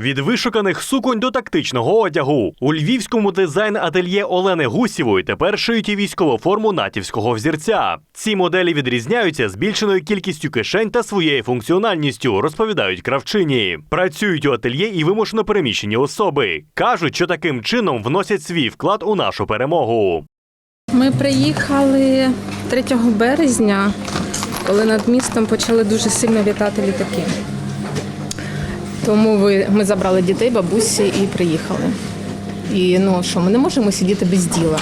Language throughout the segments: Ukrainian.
Від вишуканих суконь до тактичного одягу у львівському дизайн-ательє Олени Гусєвої тепер шиють і військову форму натівського взірця. Ці моделі відрізняються збільшеною кількістю кишень та своєю функціональністю, розповідають кравчині. Працюють у ательє і вимушено переміщені особи. кажуть, що таким чином вносять свій вклад у нашу перемогу. Ми приїхали 3 березня, коли над містом почали дуже сильно літати літаки. Тому ви- ми забрали дітей, бабусі і приїхали. І ну що, ми не можемо сидіти без діла.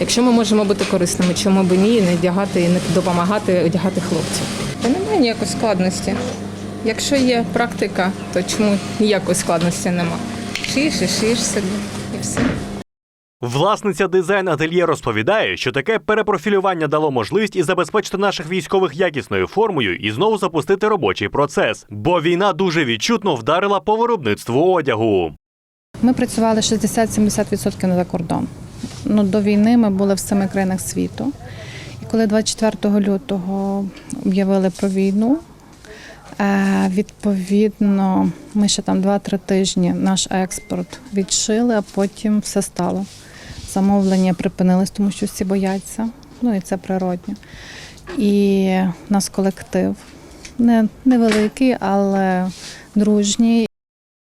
Якщо ми можемо бути корисними, чому б ні, не вдягати і не допомагати одягати хлопців. Та немає ніякої складності. Якщо є практика, то чому ніякої складності нема? Шиєш і шиєш собі, і все. Власниця дизайн-ательє розповідає, що таке перепрофілювання дало можливість і забезпечити наших військових якісною формою і знову запустити робочий процес, бо війна дуже відчутно вдарила по виробництву одягу. Ми працювали 60-70% на закордон. Ну, до війни ми були в семи країнах світу. І коли 24 лютого об'явили про війну, е, відповідно, ми ще там 2-3 тижні наш експорт відшили, а потім все стало. Замовлення припинились, тому що всі бояться. Ну і це природньо. І в нас колектив не, невеликий, але дружній.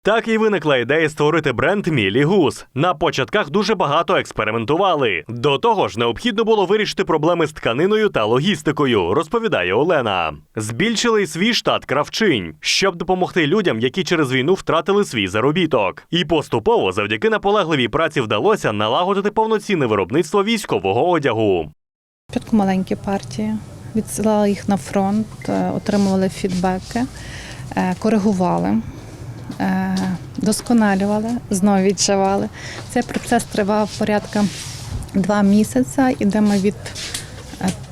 Так і виникла ідея створити бренд Мілі Гус. На початках дуже багато експериментували. До того ж, необхідно було вирішити проблеми з тканиною та логістикою, розповідає Олена. Збільшили свій штат кравчинь, щоб допомогти людям, які через війну втратили свій заробіток. І поступово, завдяки наполегливій праці, вдалося налагодити повноцінне виробництво військового одягу. Спочатку маленькі партії, відсилали їх на фронт, е, отримували фідбеки, е, коригували, досконалювали, знову відшивали. Цей процес тривав порядка два місяці, і де ми від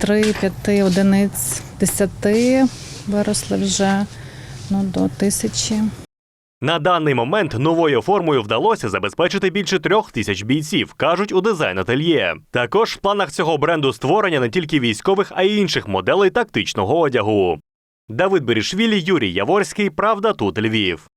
3-5 одиниць 10 виросли вже ну, до тисячі. На даний момент новою формою вдалося забезпечити більше трьох тисяч бійців, кажуть у дизайн ательє. Також в планах цього бренду створення не тільки військових, а й інших моделей тактичного одягу. Давид Берішвілі, Юрій Яворський. Правда, тут Львів.